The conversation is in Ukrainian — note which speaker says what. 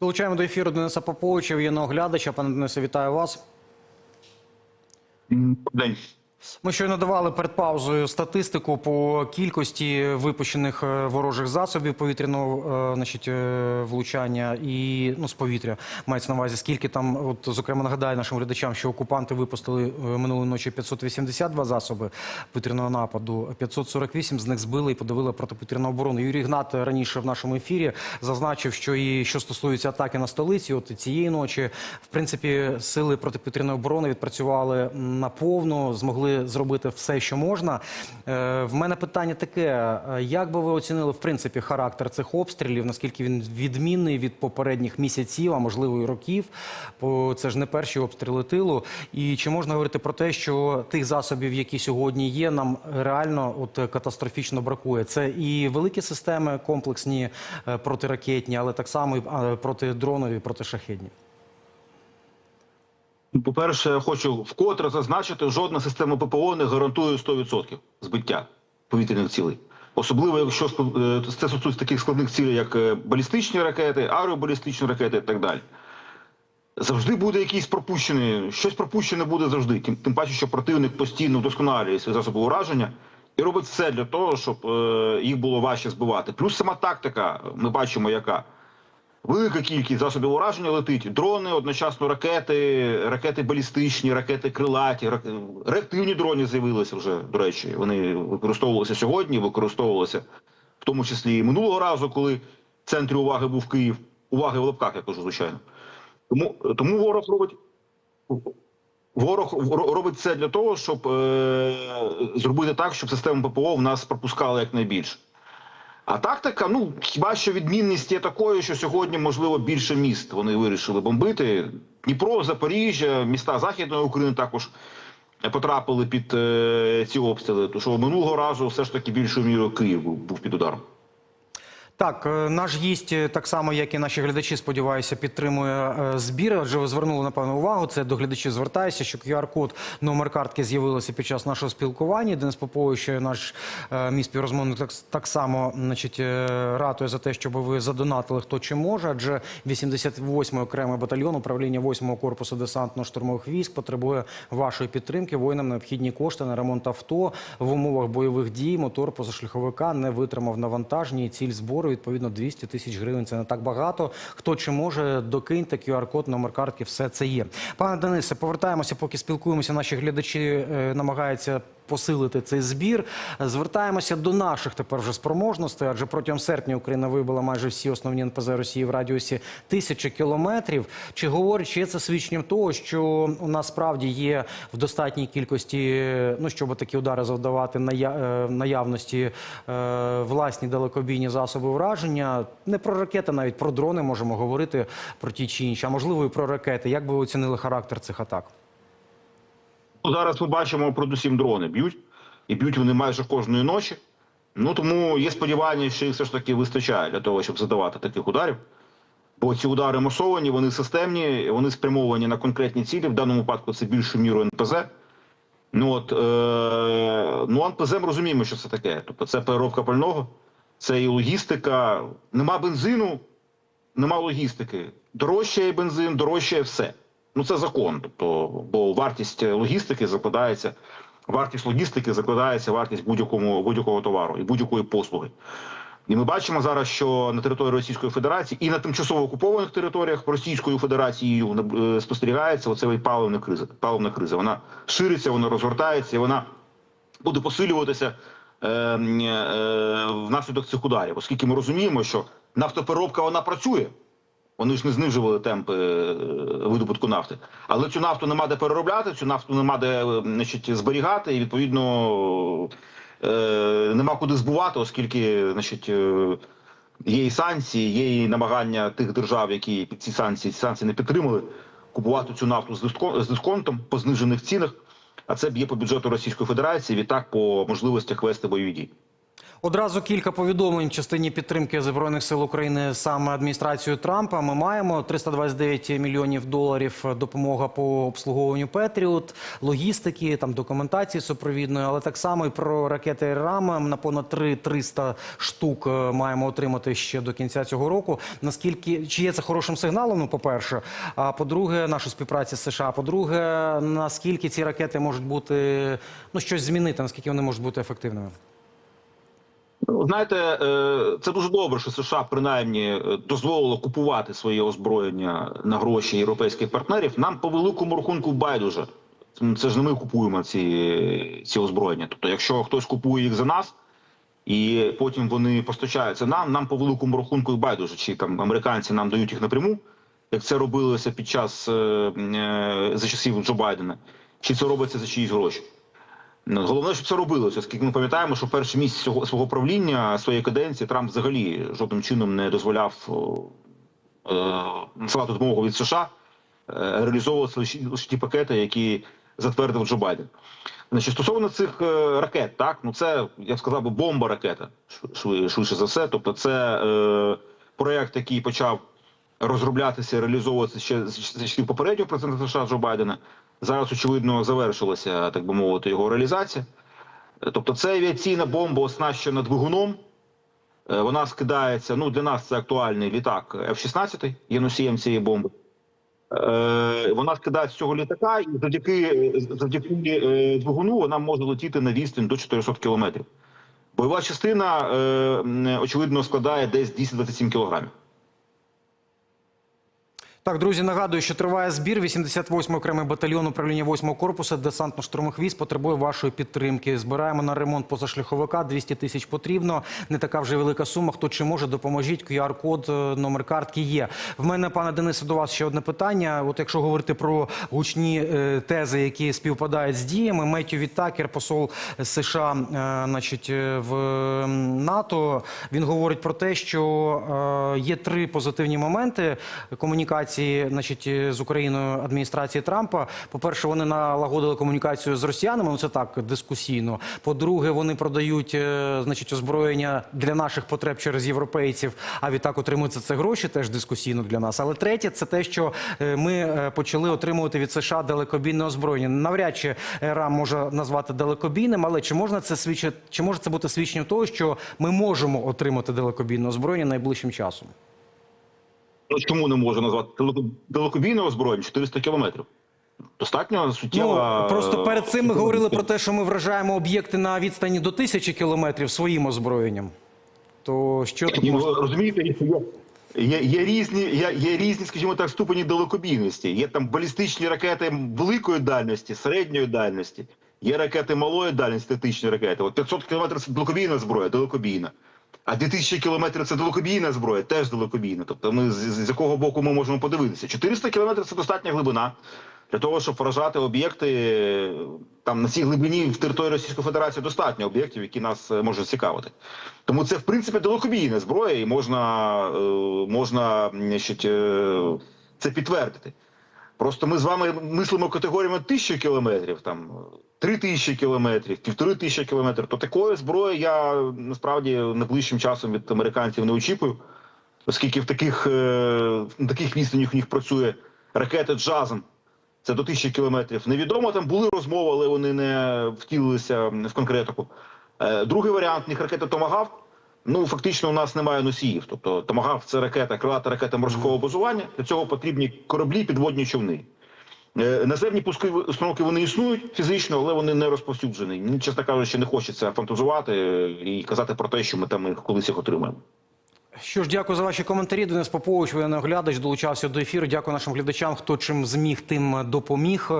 Speaker 1: Долучаємо до ефіру Дениса Поповича, воєнного глядача. Пане Денисе, вітаю вас.
Speaker 2: День.
Speaker 1: Ми щойно давали перед паузою статистику по кількості випущених е, ворожих засобів повітряного е, значить, е, влучання і ну, з повітря мається на увазі. Скільки там, от зокрема, нагадаю нашим глядачам, що окупанти випустили минулої ночі 582 засоби повітряного нападу, 548 з них збили і подавили протиповітряну оборону. Юрій Гнат раніше в нашому ефірі зазначив, що і що стосується атаки на столиці, от цієї ночі, в принципі, сили протиповітряної оборони відпрацювали наповну, змогли зробити все, що можна. Е, В мене питання таке: е, як би ви оцінили в принципі характер цих обстрілів? Наскільки він відмінний від попередніх місяців, а можливо і років? Бо це ж не перші обстріли тилу. І чи можна говорити про те, що тих засобів, які сьогодні є, нам реально от катастрофічно бракує? Це і великі системи комплексні е, протиракетні, але так само і протидронові, протишахедні.
Speaker 2: По-перше, я хочу вкотре зазначити, жодна система ППО не гарантує 100% збиття повітряних цілей. Особливо, якщо е, це стосується таких складних цілей, як е, балістичні ракети, аеробалістичні ракети і так далі. Завжди буде якийсь пропущений, щось пропущене буде завжди. Тим, тим паче, що противник постійно вдосконалює свої засоби ураження і робить все для того, щоб е, їх було важче збивати. Плюс сама тактика, ми бачимо, яка. Велика кількість засобів ураження летить. Дрони, одночасно ракети, ракети балістичні, ракети крилаті, рак... реактивні дрони з'явилися вже, до речі. Вони використовувалися сьогодні, використовувалися в тому числі і минулого разу, коли в центрі уваги був Київ. Уваги в лапках, я кажу, звичайно. Тому, тому ворог робить. Ворог ро- робить це для того, щоб е, зробити так, щоб систему ППО в нас пропускали якнайбільше. А тактика, ну хіба що відмінність є такою, що сьогодні можливо більше міст вони вирішили бомбити. Дніпро, Запоріжжя, міста Західної України також потрапили під е, ці обстріли. Тому що минулого разу все ж таки більшою мірою Київ був, під ударом.
Speaker 1: Так, е, наш гість, е, так само як і наші глядачі, сподіваюся, підтримує е, збір. Адже ви звернули напевно увагу. Це до глядачів звертаюся, що QR-код номер картки з'явилося під час нашого спілкування. Денис Попович, наш мій співрозмовник, так, так само значить, ратує за те, щоб ви задонатили хто чи може. Адже 88-й окремий батальйон управління 8-го корпусу десантно-штурмових військ потребує вашої підтримки. Воїнам необхідні кошти на ремонт авто в умовах бойових дій. Мотор позашляховика не витримав навантаження і ціль збору відповідно 200 тисяч гривень. Це не так багато. Хто чи може докиньте QR-код, номер картки, все це є. Пане Денисе, повертаємося, поки спілкуємося. Наші глядачі е, намагаються посилити цей збір. Звертаємося до наших тепер вже спроможностей, адже протягом серпня Україна вибила майже всі основні НПЗ Росії в радіусі тисячі кілометрів. Чи говорить, чи є це свідченням того, що у нас справді є в достатній кількості, ну щоб такі удари завдавати е, наявності е, власні далекобійні засоби ураження? Не про ракети, навіть про дрони можемо говорити про ті чи інші, а можливо і про ракети. Як би ви оцінили характер цих атак?
Speaker 2: Ну, Зараз ми бачимо, передусім дрони б'ють, і б'ють вони майже кожної ночі. Ну тому є сподівання, що їх все ж таки вистачає для того, щоб задавати таких ударів. Бо ці удари масовані, вони системні, вони спрямовані на конкретні цілі. В даному випадку це більше міру НПЗ. Ну от е, ну НПЗ ми розуміємо, що це таке. Тобто це переробка пального, це і логістика. Нема бензину, нема логістики. Дорожчає бензин, дорожчає все. Ну це закон. Тобто, бо вартість логістики закладається, вартість логістики закладається вартість будь-якому будь-якого товару і будь-якої послуги. І ми бачимо зараз, що на території Російської Федерації і на тимчасово окупованих територіях Російською Федерацією е, спостерігається оця паливна криза. Паливна криза. Вона шириться, вона розгортається, і вона буде посилюватися е, е, внаслідок цих ударів, оскільки ми розуміємо, що нафтопереробка вона працює. Вони ж не знижували темпи е, видобутку нафти, але цю нафту нема де переробляти, цю нафту нема де е, значить, зберігати, і відповідно е, нема куди збувати, оскільки значить, є і санкції, є і намагання тих держав, які під ці санкції ці санкції не підтримали, купувати цю нафту з дисконтом по знижених цінах. А це б'є по бюджету Російської Федерації. Відтак по можливостях вести бойові дії.
Speaker 1: Одразу кілька повідомлень в частині підтримки збройних сил України саме адміністрацією Трампа. Ми маємо 329 мільйонів доларів допомога по обслуговуванню Петріот, логістики, там документації супровідної, але так само і про ракети РАМ на понад 3 300 штук е, маємо отримати ще до кінця цього року. Наскільки чи є це хорошим сигналом? Ну, по-перше, а по-друге, наша співпраця з США. По-друге, наскільки ці ракети можуть бути ну щось змінити, наскільки вони можуть бути ефективними?
Speaker 2: Знаєте, е, це дуже добре, що США принаймні е, дозволило купувати своє озброєння на гроші європейських партнерів. Нам по великому рахунку байдуже. Це ж не ми купуємо ці, ці озброєння. Тобто, якщо хтось купує їх за нас, і потім вони постачаються нам, нам по великому рахунку байдуже, чи там американці нам дають їх напряму, як це робилося під час е, за часів Джо Байдена, чи це робиться за чиїсь гроші. Ну, Головне, щоб це робилося, оскільки ми пам'ятаємо, що перші місяці свого, свого правління своєї каденції Трамп взагалі жодним чином не дозволяв е, насилати допомогу від США, е, реалізовувати лише, лише ті пакети, які затвердив Джо Байден. Значить, стосовно цих е, ракет, так ну це я б сказав би бомба ракета швидше за все. Тобто, це е, проект, який почав розроблятися, реалізовуватися ще з часів попереднього президента США Джо Байдена. Зараз, очевидно, завершилася, так би мовити, його реалізація. Тобто, це авіаційна бомба, оснащена двигуном. Е, Вона скидається. Ну для нас це актуальний літак F-16, є носієм цієї бомби. Е, Вона скидається з цього літака, і завдяки, завдяки е, двигуну вона може летіти на відстань до 400 кілометрів. Бойова частина, очевидно, складає десь 227 кілограмів.
Speaker 1: Так, друзі, нагадую, що триває збір. 88-й окремий батальйон управління 8-го корпусу десантно-штурмових військ потребує вашої підтримки. Збираємо на ремонт позашляховика. 200 тисяч потрібно. Не така вже велика сума. Хто чи може, допоможіть. QR-код, е, номер картки є. В мене, пане Денисе, до вас ще одне питання. От якщо говорити про гучні е, тези, які співпадають з діями, Меттю Віттакер, посол США, е, значить, в НАТО, він говорить про те, що є три позитивні моменти комунікації значить, е, з Україною адміністрації Трампа. По-перше, вони налагодили комунікацію з росіянами, ну це так дискусійно. По-друге, вони продають е, значить, озброєння для наших потреб через європейців, а відтак отримують за це гроші, теж дискусійно для нас. Але третє, це те, що е, ми почали отримувати від США далекобійне озброєння. Навряд чи РАМ може назвати далекобійним, але чи можна це свідчити, чи може це бути свідченням того, що ми можемо отримати далекобійне озброєння найближчим часом?
Speaker 2: Ну чому не можу назвати Далеко- далекобійне озброєння 400 кілометрів? Достатньо суттєва.
Speaker 1: Ну, просто перед цим ми говорили про те, що ми вражаємо об'єкти на відстані до тисячі кілометрів своїм озброєнням. То що тут
Speaker 2: Ні, ну,
Speaker 1: можна?
Speaker 2: розумієте, є, є, є різні, є, є різні, скажімо так, ступені далекобійності. Є там балістичні ракети великої дальності, середньої дальності. Є ракети малої дальності, тактичні ракети. От 500 кілометрів це далекобійна зброя, далекобійна. А 2000 кілометрів це далекобійна зброя, теж далекобійна. Тобто ми з, з якого боку ми можемо подивитися. 400 кілометрів це достатня глибина для того, щоб вражати об'єкти там на цій глибині в території Російської Федерації достатньо об'єктів, які нас е, можуть цікавити. Тому це в принципі далекобійна зброя, і можна, е, можна значить, е, це підтвердити. Просто ми з вами мислимо категоріями тисячі кілометрів, там три тисячі кілометрів, півтори тисячі кілометрів. То такої зброї я насправді найближчим часом від американців не очікую, оскільки в таких, е, на таких відстанях у них працює ракети джазом. Це до тисячі кілометрів. Невідомо там були розмови, але вони не втілилися в конкретику. Е, Другий варіант них ракета Томагав. Ну фактично, у нас немає носіїв. Тобто Томагав це ракета, крилата ракета морського базування. Для цього потрібні кораблі, підводні човни. Е, Наземні пускові установки вони існують фізично, але вони не розповсюджені. Чесно кажучи, не хочеться фантазувати е, і казати про те, що ми там їх колись їх отримаємо.
Speaker 1: Що ж, дякую за ваші коментарі. Денис Попович, воєнний оглядач, долучався до ефіру. Дякую нашим глядачам. Хто чим зміг, тим допоміг.